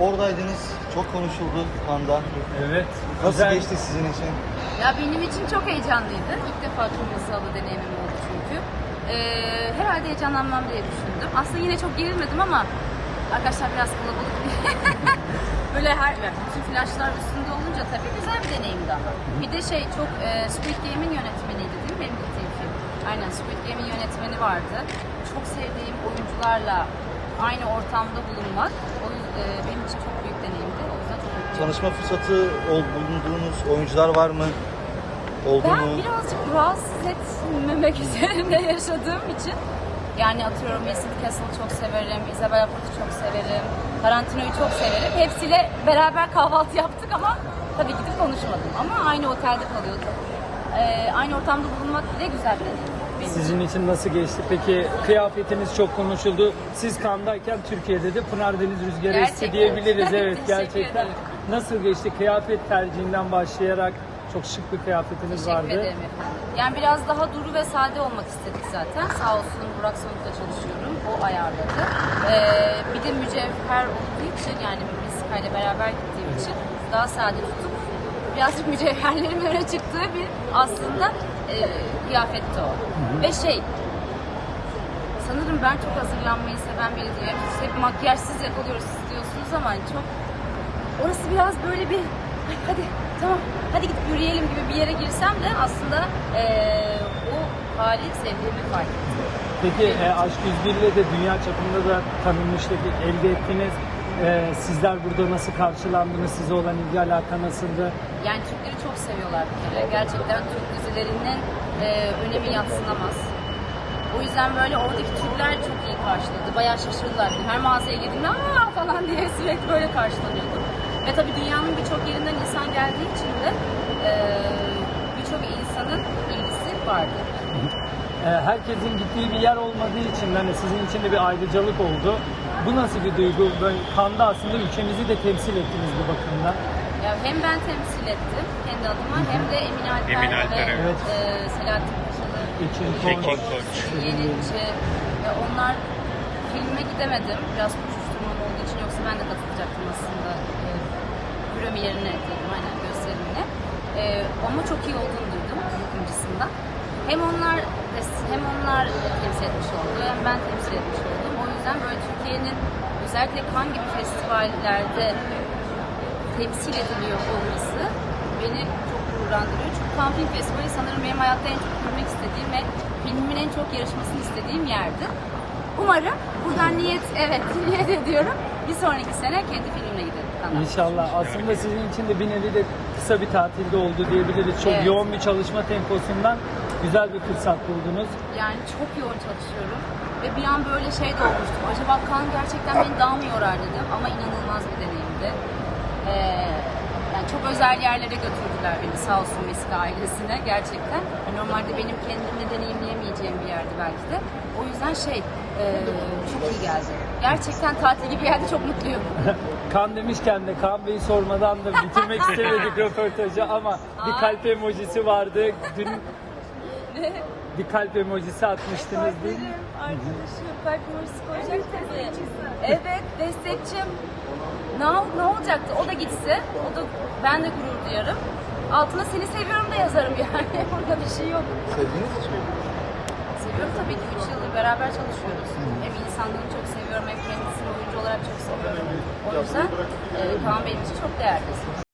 Oradaydınız, çok konuşuldu Kanda. Evet. Nasıl güzel. geçti sizin için? Ya benim için çok heyecanlıydı. İlk defa halı deneyimim oldu çünkü. Ee, herhalde heyecanlanmam diye düşündüm. Aslında yine çok gerilmedim ama arkadaşlar biraz kalabalık. Böyle her bütün flaşlar üstünde olunca tabii güzel bir deneyimdi ama. Bir de şey çok e, Squid Game'in yönetmeniydi değil mi benim gittiğim film? Aynen Squid Game'in yönetmeni vardı. Çok sevdiğim oyuncularla aynı ortamda bulunmak o yüzden, benim için çok büyük deneyimdi. O yüzden çok mutluyum. Tanışma fırsatı ol- bulunduğunuz oyuncular var mı? Oldu Ben mu? birazcık rahatsız etmemek üzerine yaşadığım için yani atıyorum Vincent Castle çok severim, Isabella Puth'u çok severim, Tarantino'yu çok severim. Hepsiyle beraber kahvaltı yaptık ama tabii gidip konuşmadım. Ama aynı otelde kalıyorduk. Ee, aynı ortamda bulunmak bile güzel bir deneyim. Sizin için nasıl geçti? Peki kıyafetiniz çok konuşuldu. Siz Kandayken Türkiye'de de Pınar Deniz Rüzgarı esti Gerçekten. diyebiliriz. Evet Teşekkür gerçekten. ederim. Nasıl geçti? Kıyafet tercihinden başlayarak çok şık bir kıyafetiniz Teşekkür vardı. ederim efendim. Yani biraz daha duru ve sade olmak istedik zaten. Sağ olsun Burak Sonuk'la çalışıyorum. O ayarladı. Ee, bir de mücevher olduğu için yani Miska ile beraber gittiğim için daha sade tutup birazcık mücevherlerin öne çıktığı bir aslında e, kıyafetti o. Ve şey sanırım ben çok hazırlanmayı seven biri değilim. Siz hep makyajsız yakalıyoruz istiyorsunuz ama çok orası biraz böyle bir "Ay hadi tamam hadi gidip yürüyelim gibi bir yere girsem de aslında eee, o hali sevdiğimi fark ettim. Peki e, Aşk 101 ile de dünya çapında da tanınmışlık elde ettiniz. E, sizler burada nasıl karşılandınız? Size olan ilgi alaka nasıldı? Yani Türkleri çok seviyorlar bir kere. Gerçekten Türk dizilerinin eee önemi yatsınamaz. O yüzden böyle oradaki Türkler çok iyi karşıladı. Bayağı şaşırdılar. Her mağazaya girdiğimde aa falan diye sürekli böyle karşılanıyordum. Ve tabii dünyanın birçok yerinden insan geldiği için de eee, birçok insanın ilgisi vardı. E, herkesin gittiği bir yer olmadığı için hani sizin için de bir ayrıcalık oldu. Bu nasıl bir duygu? Böyle Kanda aslında ülkemizi de temsil ettiniz bu bakımdan. Ya hem ben temsil ettim kendi adıma hem de Emin Alper, Emin Alper, ve evet. e, Selahattin Paşalı, Ekin Koç. Yeniçi ve onlar filme gidemedim. Biraz koşuşturmam olduğu için yoksa ben de katılacaktım aslında e, premierine diyelim aynen gösterimine. E, ama çok iyi olduğunu duydum yapımcısından. Hem onlar hem onlar temsil etmiş oldu hem ben temsil etmiş oldum. O yüzden böyle Türkiye'nin özellikle Cannes gibi festivallerde temsil ediliyor olması beni çok gururlandırıyor. Çünkü Cannes Film Festivali sanırım benim hayatta en çok görmek istediğim ve filmimin en çok yarışmasını istediğim yerdi. Umarım buradan niyet, evet niyet ediyorum. Bir sonraki sene kendi filmimle. Cannes'a. İnşallah. Aslında sizin için de bir nevi de kısa bir tatilde oldu diyebiliriz. Çok Evet. yoğun bir çalışma temposundan güzel bir fırsat buldunuz. Yani çok yoğun çalışıyorum. Ve bir an böyle şey de olmuştum. Acaba kan gerçekten beni daha mı yorar dedim. Ama inanılmaz bir deneyimdi. Ee, yani çok özel yerlere götürdüler beni sağ olsun Meksika ailesine gerçekten. Normalde benim kendimle deneyimleyemeyeceğim bir yerdi belki de. O yüzden şey e, çok iyi geldi. Gerçekten tatil gibi geldi çok mutluyum. Kan demişken de Kan Bey'i sormadan da bitirmek istemedik röportajı ama bir kalp emojisi vardı. Dün bir kalp emojisi atmıştınız değil mi? Arkadaşım kalp numarası koyacak tabii. Evet destekçim. Ne, ol- ne olacaktı? O da gitse, o da ben de gurur duyarım. Altına seni seviyorum da yazarım yani. Orada bir şey yok. Sevdiğiniz için mi? Seviyorum tabii ki. 3 yıldır beraber çalışıyoruz. Hem insanlığını çok seviyorum hem kendisini oyuncu olarak çok seviyorum. O yüzden e, Kaan benim için çok değerli.